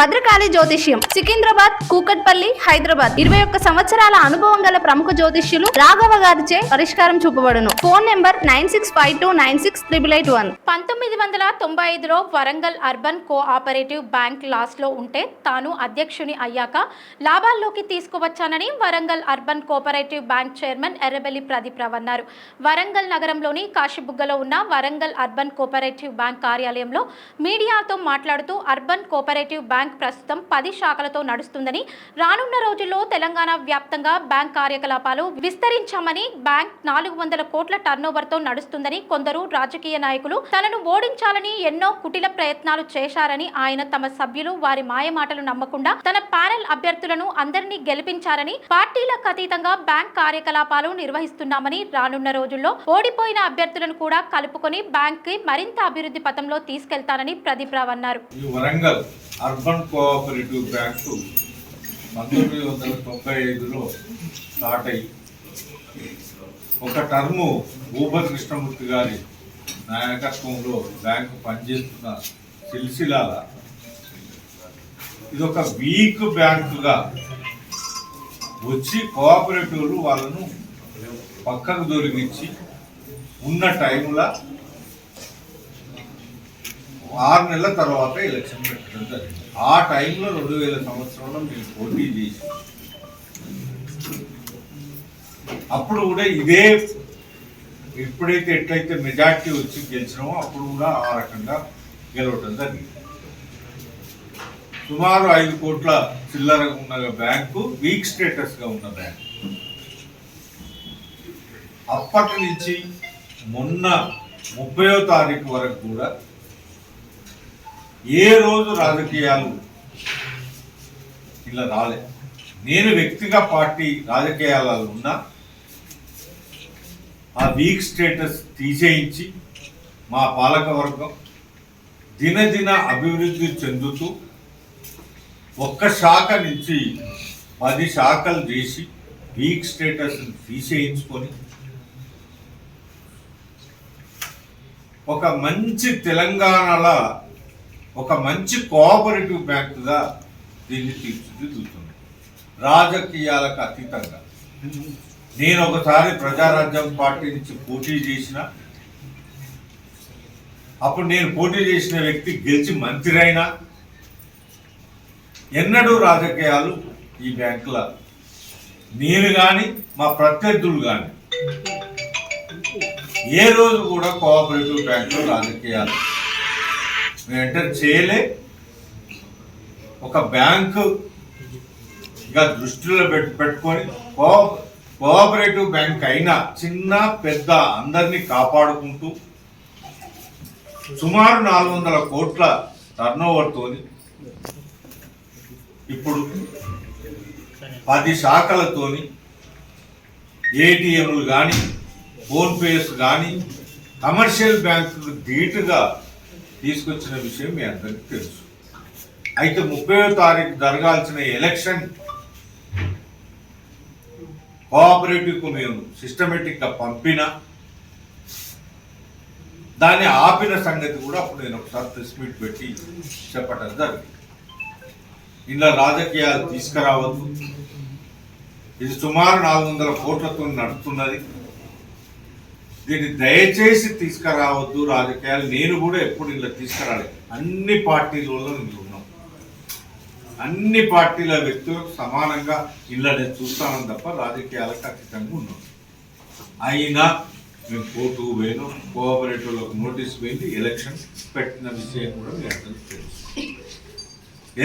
భద్రకాళి జ్యోతిష్యం సికింద్రాబాద్ కూకట్పల్లి హైదరాబాద్. ఇరవై ఒక్క సంవత్సరాల అనుభవం గల ప్రముఖ జ్యోతిష్యులు రాఘవ గారిచే పరిష్కారం చూపబడును. Phone number nine six five two nine six triple eight one. పంతొమ్మిది వందల తొంభై ఐదులో వరంగల్ అర్బన్ కోఆపరేటివ్ బ్యాంక్ లాస్లో ఉంటే తాను అధ్యక్షుని అయ్యాక లాభాల్లోకి తీసుకువచ్చానని Warangal urban cooperative bank chairman Errabelli Pradeep Rao అన్నారు. వరంగల్ నగరంలోని కాశీబుగ్గలో ఉన్న వరంగల్ అర్బన్ కోఆపరేటివ్ బ్యాంక్ కార్యాలయంలో మీడియాతో మాట్లాడుతూ అర్బన్ కోఆపరేటివ్ బ్యాంక్ ప్రస్తుతం పది శాఖలతో నడుస్తుందని. రానున్న రోజుల్లో తెలంగాణ వ్యాప్తంగా బ్యాంక్ కార్యకలాపాలు విస్తరించామని బ్యాంక్ నాలుగు వందల కోట్ల టర్నోవర్తో నడుస్తుందని కొందరు రాజకీయ నాయకులు తనను ఓడించాలని ఎన్నో కుటిల ప్రయత్నాలు చేశారని ఆయన తమ సభ్యులు వారి మాయమాటలు నమ్మకుండా తన ప్యానెల్ అభ్యర్థులను అందరినీ గెలిపించారని పార్టీలకు అతీతంగా బ్యాంక్ కార్యకలాపాలు నిర్వహిస్తున్నామని రానున్న రోజుల్లో ఓడిపోయిన అభ్యర్థులను కూడా కలుపుకొని బ్యాంక్కి మరింత అభివృద్ధి పథంలో తీసుకెళ్తానని ప్రదీప్ రావు అన్నారు. ఈ వరంగల్ అర్బన్ కోఆపరేటివ్ బ్యాంకు పంతొమ్మిది వందల తొంభై ఐదులో స్టార్ట్ అయ్యి ఒక టర్ము ఊబర్ కృష్ణమూర్తి గారి నాయకత్వంలో బ్యాంకు పనిచేస్తున్న సిల్సిలాల ఇది ఒక వీక్ బ్యాంకుగా వచ్చి కోఆపరేటివ్లు వాళ్ళను పక్కకు దొరికించి ఉన్న టైంలో ఆరు నెలల తర్వాత ఎలక్షన్ పెట్టడం జరిగింది. ఆ టైంలో రెండు వేల సంవత్సరంలో మీరు పోటీ చేసి అప్పుడు కూడా ఇదే ఎప్పుడైతే ఎట్లయితే మెజార్టీ వచ్చి గెలిచినామో అప్పుడు కూడా ఆ రకంగా గెలవటం జరిగింది. సుమారు ఐదు కోట్ల చిల్లర ఉన్న బ్యాంకు వీక్ స్టేటస్గా ఉన్న బ్యాంకు. అప్పటి నుంచి మొన్న ముప్పయో తారీఖు వరకు కూడా ఏ రోజు రాజకీయాలు ఇలా రాలే. నేను వ్యక్తిగా పార్టీ రాజకీయాలలో ఉన్నా ఆ వీక్ స్టేటస్ తీసేయించి మా పాలకవర్గం దినదిన అభివృద్ధి చెందుతూ ఒక్క శాఖ నుంచి పది శాఖలు చేసి వీక్ స్టేటస్ తీసేయించుకొని ఒక మంచి తెలంగాణలో ఒక మంచి కోఆపరేటివ్ బ్యాంకుగా దీన్ని తీర్చిదిద్దుతుంది. రాజకీయాలకు అతీతంగా. నేను ఒకసారి ప్రజారాజ్యం పార్టీ నుంచి పోటీ చేసిన అప్పుడు నేను పోటీ చేసిన వ్యక్తి గెలిచి మంత్రి ఎన్నడూ రాజకీయాలు ఈ బ్యాంకుల నేను కానీ మా ప్రత్యర్థులు కానీ ఏ రోజు కూడా కోఆపరేటివ్ బ్యాంకులో రాజకీయాలు మేము ఎంటర్ చేయలే. ఒక బ్యాంకు ఇంకా దృష్టిలో పెట్టు పెట్టుకొని కో కోఆపరేటివ్ బ్యాంక్ అయినా చిన్న పెద్ద అందరినీ కాపాడుకుంటూ సుమారు నాలుగు వందల కోట్ల టర్నోవర్తోని ఇప్పుడు పది శాఖలతోని ఏటీఎంలు కానీ ఫోన్పేస్ కానీ కమర్షియల్ బ్యాంకు ధీటుగా తీసుకొచ్చిన విషయం మీ అందరికీ తెలుసు. అయితే ముప్పై తారీఖు జరగాల్సిన ఎలక్షన్ కోఆపరేటివ్కు మేము సిస్టమేటిక్గా పంపిన దాన్ని ఆపిన సంగతి కూడా అప్పుడు నేను ఒకసారి ప్రెస్ మీట్ పెట్టి చెప్పటం జరిగింది. ఇలా రాజకీయాలు తీసుకురావద్దు. ఇది సుమారు నాలుగు వందల కోట్లతో నడుస్తున్నది. దీన్ని దయచేసి తీసుకురావద్దు రాజకీయాలు. నేను కూడా ఎప్పుడు ఇలా తీసుకురాలి. అన్ని పార్టీలలో నేను ఉన్నాం. అన్ని పార్టీల వ్యక్తులకు సమానంగా ఇలా నేను చూస్తానని తప్ప రాజకీయాలకు ఖచ్చితంగా ఉన్నాం. అయినా మేము కోర్టు పోయిన. కోఆపరేటివ్లకు నోటీస్ పోయింది. ఎలక్షన్ పెట్టిన విషయం కూడా మీ అందరికీ తెలుసు.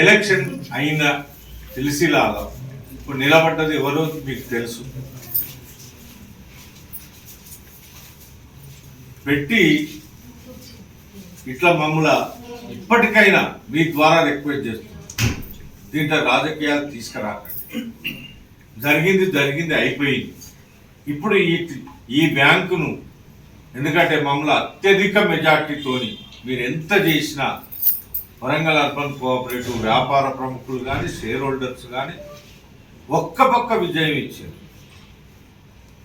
ఎలక్షన్ అయినా తెలిసిలాగా ఇప్పుడు నిలబడ్డది ఎవరో మీకు తెలుసు. పెట్టి ఇట్లా మమ్మల ఇప్పటికైనా మీ ద్వారా రిక్వెస్ట్ చేస్తున్నాం దీంట్లో రాజకీయాలు తీసుకురాకండి. జరిగింది జరిగింది అయిపోయింది. ఇప్పుడు ఈ ఈ బ్యాంకును ఎందుకంటే మమ్మల్ని అత్యధిక మెజార్టీతోని మీరు ఎంత చేసినా వరంగల్ అర్బన్ కోఆపరేటివ్ వ్యాపార ప్రముఖులు కానీ షేర్ హోల్డర్స్ కానీ ఒక్క పక్క విజయం ఇచ్చారు.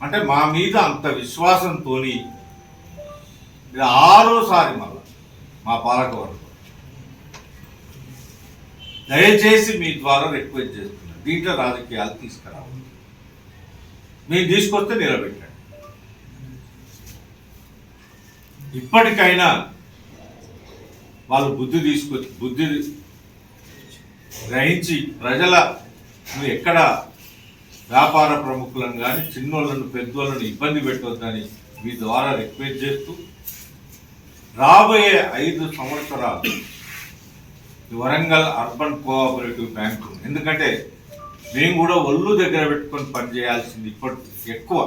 అంటే మా మీద అంత విశ్వాసంతో ఇది ఆరోసారి మళ్ళా మా పాలకవర్గం. దయచేసి మీ ద్వారా రిక్వెస్ట్ చేస్తున్నాను దీంట్లో రాజకీయాలు తీసుకురావాలి మీరు తీసుకొస్తే నిలబెట్టండి. ఇప్పటికైనా వాళ్ళు బుద్ధి తీసుకొచ్చి బుద్ధి గ్రహించి ప్రజల నువ్వు ఎక్కడ వ్యాపార ప్రముఖులను కానీ చిన్నోళ్ళను పెద్దోళ్ళను ఇబ్బంది పెట్టొద్దని మీ ద్వారా రిక్వెస్ట్ చేస్తూ రాబోయే ఐదు సంవత్సరాలు ఈ వరంగల్ అర్బన్ కోఆపరేటివ్ బ్యాంకు ఎందుకంటే మేము కూడా ఒళ్ళు దగ్గర పెట్టుకొని పనిచేయాల్సింది ఇప్పటి ఎక్కువ.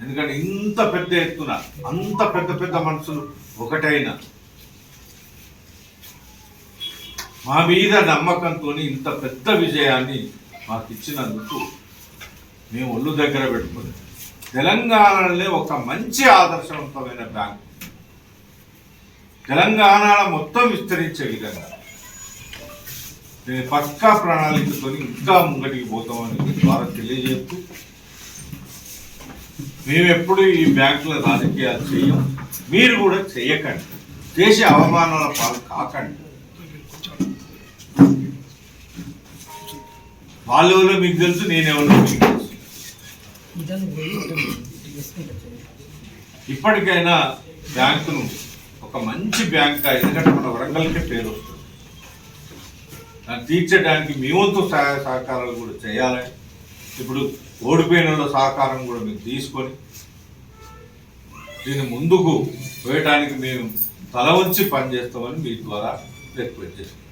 ఎందుకంటే ఇంత పెద్ద ఎత్తున అంత పెద్ద పెద్ద మనుషులు ఒకటైన. మా మీద నమ్మకంతో ఇంత పెద్ద విజయాన్ని మాకు ఇచ్చినందుకు మేము ఒళ్ళు దగ్గర పెట్టుకుని తెలంగాణలోనే ఒక మంచి ఆదర్శవంతమైన బ్యాంక్. తెలంగాణ మొత్తం విస్తరించే విధంగా నేను పక్కా ప్రణాళికతో ఇంకా ముంగటికి పోతామని ద్వారా తెలియజేస్తూ మేము ఎప్పుడు ఈ బ్యాంకుల రాజకీయాలు చేయం. మీరు కూడా చేయకండి. చేసే అవమానాల పాలు కాకండి. వాళ్ళు ఎవరో మీకు తెలుసు నేనెవరో మీకు తెలుసు. ఇప్పటికైనా బ్యాంకును ఒక మంచి బ్యాంక్ ఎందుకంటే మన వరంగల్కే పేరు వస్తుంది. దాన్ని తీర్చడానికి మీ వంతు సహాయ సహకారాలు కూడా చేయాలి. ఇప్పుడు ఓడిపోయిన వాళ్ళ సహకారం కూడా మేము తీసుకొని దీన్ని ముందుకు పోయటానికి మేము తల వంచి పనిచేస్తామని మీ ద్వారా రిక్వెస్ట్ చేస్తున్నాం.